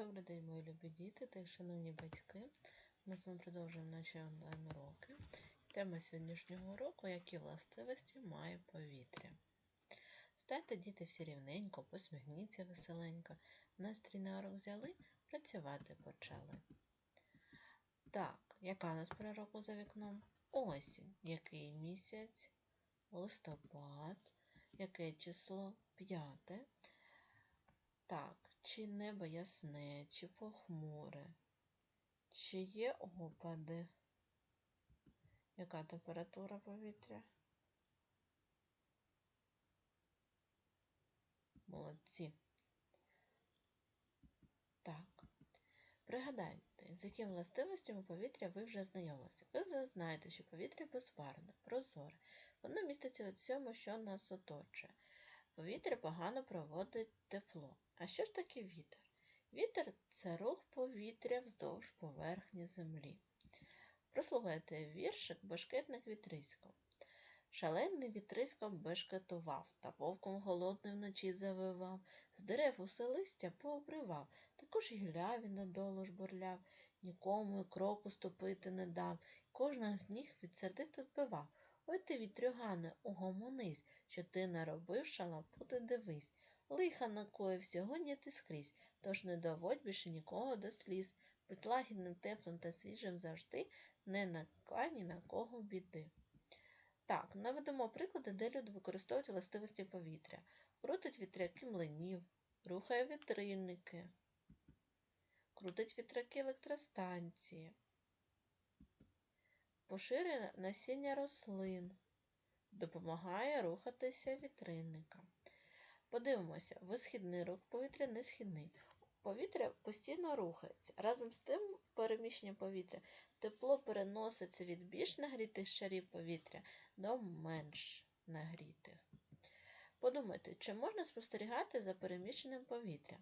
Добрий день, мої любі діти та шановні батьки. Ми з вами продовжуємо наші онлайн-уроки. Тема сьогоднішнього уроку які властивості має повітря. Станьте, діти, всі рівненько, посміхніться веселенько. Настрій на урок взяли, працювати почали. Так, яка у нас пора року за вікном? Осінь. Який місяць? Листопад. Яке число? П'яте. Так, чи небо ясне, чи похмуре, чи є опади? Яка температура повітря? Молодці. Так. Пригадайте, з якими властивостями повітря ви вже знайомилися. Ви знаєте, що повітря безбарне, прозоре. Воно міститься у цьому, що нас оточує. Повітря погано проводить тепло. А що ж таке вітер? Вітер це рух повітря вздовж поверхні землі. Прослухайте віршик Бешкетник вітрисько. Шалений вітрисько бешкетував, та вовком голодним вночі завивав, з дерев усе листя пообривав, також і гляві надолу жбурляв, нікому й кроку ступити не дав, кожного з них відсердито збивав. Ой ти, вітрюгане, угомонись, що ти наробив шалапути дивись. Лиха накоїв сьогодні ти скрізь, тож не доводь більше нікого до сліз. Будь лагідним, теплим та свіжим завжди, не наклай ні на кого біди. Так, наведемо приклади, де люди використовують властивості повітря. Крутить вітряки млинів, рухає вітрильники, крутить вітряки електростанції, поширює насіння рослин, допомагає рухатися вітрильникам. Подивимося, висхідний рух повітря не східний. Повітря постійно рухається. Разом з тим переміщенням повітря тепло переноситься від більш нагрітих шарів повітря до менш нагрітих. Подумайте, чи можна спостерігати за переміщенням повітря?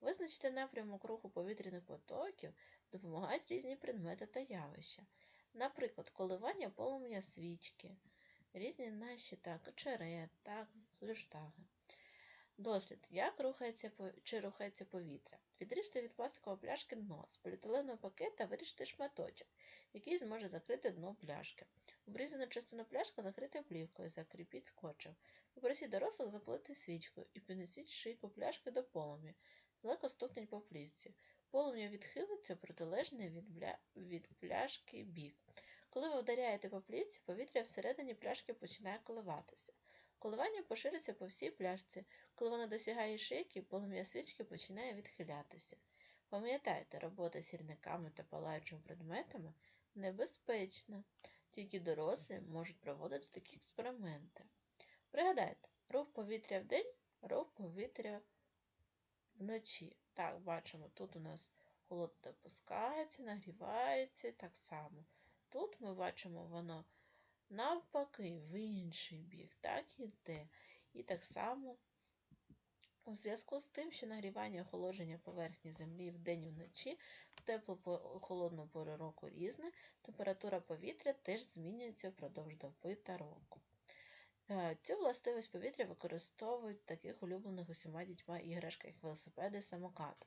Визначити напрямок руху повітряних потоків допомагають різні предмети та явища. Наприклад, коливання полум'я свічки, різні наші так, очерет, так, флюштаги. Дослід. Як рухається чи рухається повітря? Відріжте від пластикової пляшки дно, з поліетиленового пакета виріжте шматочок, який зможе закрити дно пляшки. Обрізану частину пляшки закрити плівкою, закріпіть скотчем. Попросіть дорослих запалити свічкою і піднесіть шийку пляшки до полум'я. Злеко стукніть по плівці. Полум'я відхилиться протилежний від, бля... від пляшки бік. Коли ви вдаряєте по плівці, повітря всередині пляшки починає коливатися. Коливання поширюється по всій пляшці. Коли вона досягає шийки, полум'я свічки починає відхилятися. Пам'ятайте, робота з сірниками та палаючими предметами небезпечна. Тільки дорослі можуть проводити такі експерименти. Пригадайте, рух повітря вдень, рух повітря вночі. Так, бачимо, тут у нас холод допускається, нагрівається так само. Тут ми бачимо, воно навпаки, в інший бік, так іде. І так само у зв'язку з тим, що нагрівання охолодження поверхні землі вдень і вночі, в теплу холодну пору року різне, температура повітря теж змінюється впродовж доби та року. Цю властивість повітря використовують в таких улюблених усіма дітьми іграшках, як велосипеди самокат.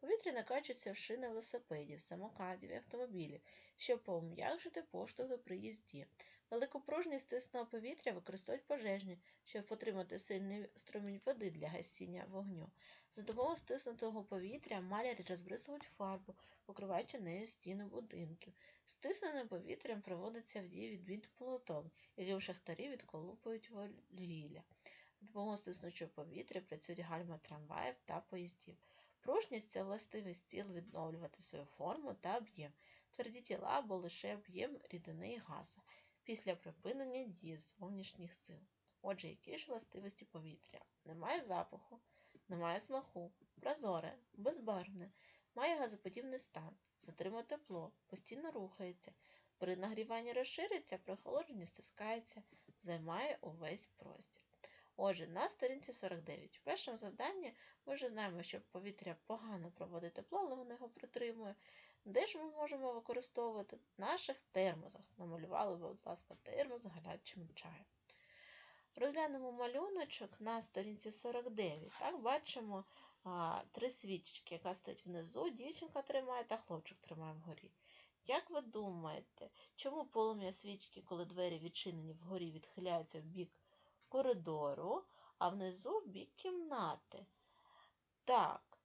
Повітря накачується в шини велосипедів, самокатів і автомобілів, щоб пом'якшити поштовх до приїзді. Велику пружність стисного повітря використовують пожежні, щоб потримати сильний струмінь води для гасіння вогню. За допомогою стиснутого повітря малярі розбризують фарбу, покриваючи нею стіни будинків. Стисненим повітрям проводиться в дії відбій полотон, яким шахтарі відколупують вугілля. За допомогою стиснучого повітря працюють гальма трамваїв та поїздів. Пружність це властивість тіл відновлювати свою форму та об'єм, тверді тіла або лише об'єм рідини і газу після припинення дії зовнішніх сил. Отже, які ж властивості повітря? Немає запаху, немає смаку, прозоре, безбарвне, має газоподібний стан, затримує тепло, постійно рухається, при нагріванні розшириться, при охолодженні стискається, займає увесь простір. Отже, на сторінці 49. В першому завданні ми вже знаємо, що повітря погано проводить тепло, але воно його притримує. Де ж ми можемо використовувати наших термосах? Намалювали, будь ласка, термос з гарячим чаєм. Розглянемо малюночок на сторінці 49. Так, бачимо а, три свічечки, яка стоїть внизу, дівчинка тримає та хлопчик тримає вгорі. Як ви думаєте, чому полум'я свічки, коли двері відчинені вгорі, відхиляються в бік коридору, а внизу в бік кімнати? Так.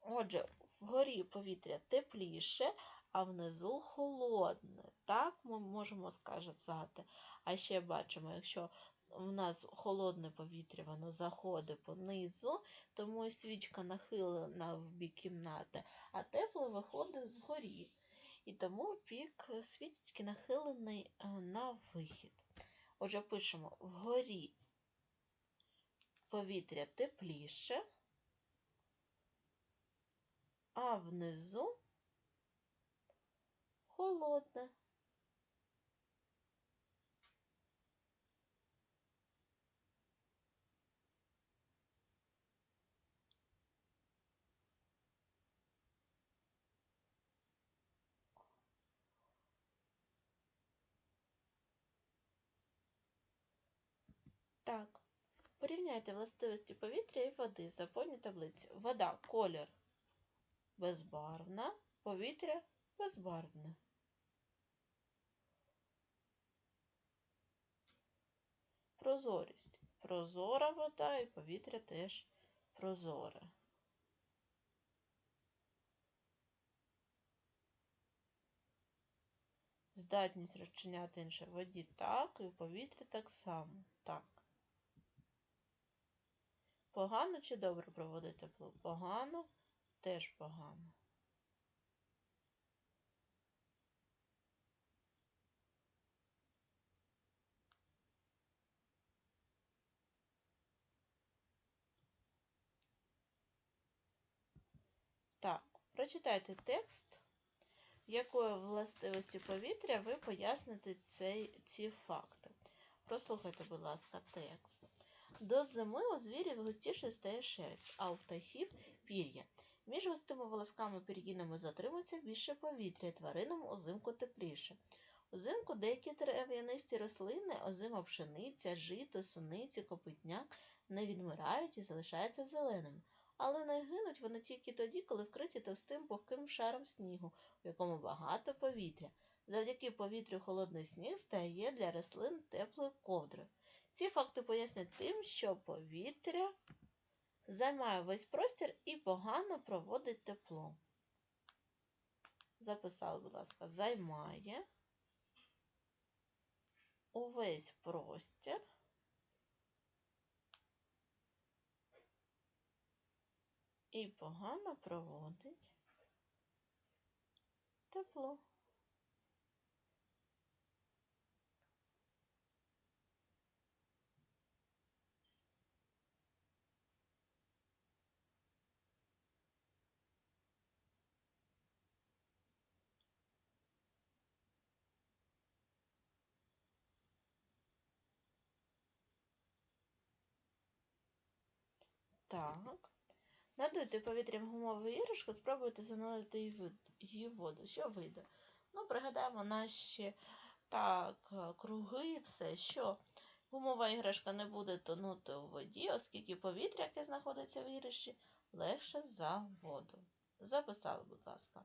Отже, вгорі повітря тепліше, а внизу холодне. Так ми можемо сказати. А ще бачимо, якщо у нас холодне повітря, воно заходить понизу, тому свічка нахилена в бік кімнати, а тепло виходить вгорі. І тому бік свічки нахилений е, на вихід. Отже, пишемо вгорі повітря тепліше, а внизу холодне. Так, порівняйте властивості повітря і води. Заповніть таблиці. Вода колір безбарвна, повітря безбарвне. Прозорість. Прозора вода і повітря теж прозоре. Здатність розчиняти інше в воді так, і в повітрі так само. Так. Погано чи добре проводити тепло? Погано, теж погано. Так, прочитайте текст, якої властивості повітря ви поясните цей, ці факти. Прослухайте, будь ласка, текст. До зими у звірів густіше стає шерсть, а у птахів пір'я. Між густими волосками пір'їнами затримується більше повітря, тваринам узимку тепліше. Узимку деякі трав'янисті рослини, озима пшениця, жито, суниці, копитняк не відмирають і залишаються зеленими. Але не гинуть вони тільки тоді, коли вкриті товстим пухким шаром снігу, у якому багато повітря. Завдяки повітрю холодний сніг стає для рослин теплою ковдрою. Ці факти пояснять тим, що повітря займає весь простір і погано проводить тепло. Записали, будь ласка, займає увесь простір. І погано проводить тепло. Так. Надуйте повітрям гумову іграшку, спробуйте занурити її в воду. Що вийде? Ну, пригадаємо наші так, круги і все, що гумова іграшка не буде тонути у воді, оскільки повітря, яке знаходиться в іграші, легше за воду. Записали, будь ласка,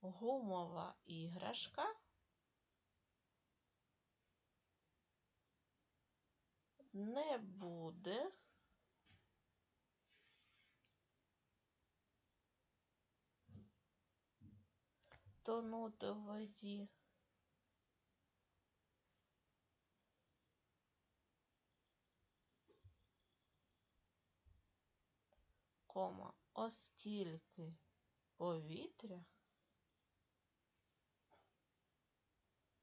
гумова іграшка не буде. Тонути в воді. Кома, оскільки повітря,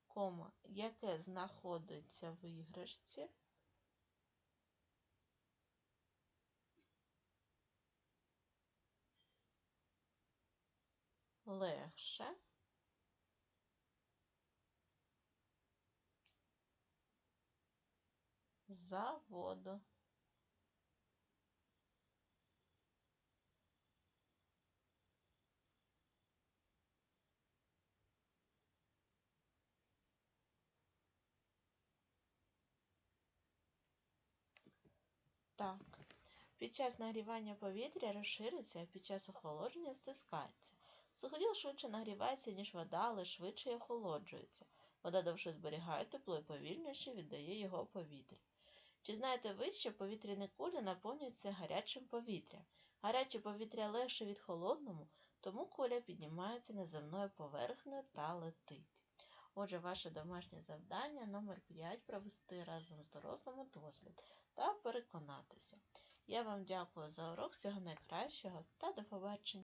кома, яке знаходиться в іграшці, легше за воду. Так, Під час нагрівання повітря розшириться, а під час охолодження стискається. Суходіл швидше нагрівається, ніж вода, але швидше й охолоджується. Вода довше зберігає тепло і повільніше віддає його повітря. Чи знаєте ви, що повітряні кулі наповнюються гарячим повітрям? Гаряче повітря легше від холодному, тому куля піднімається над земною поверхнею та летить. Отже, ваше домашнє завдання номер 5 провести разом з дорослими дослід та переконатися. Я вам дякую за урок, всього найкращого та до побачення.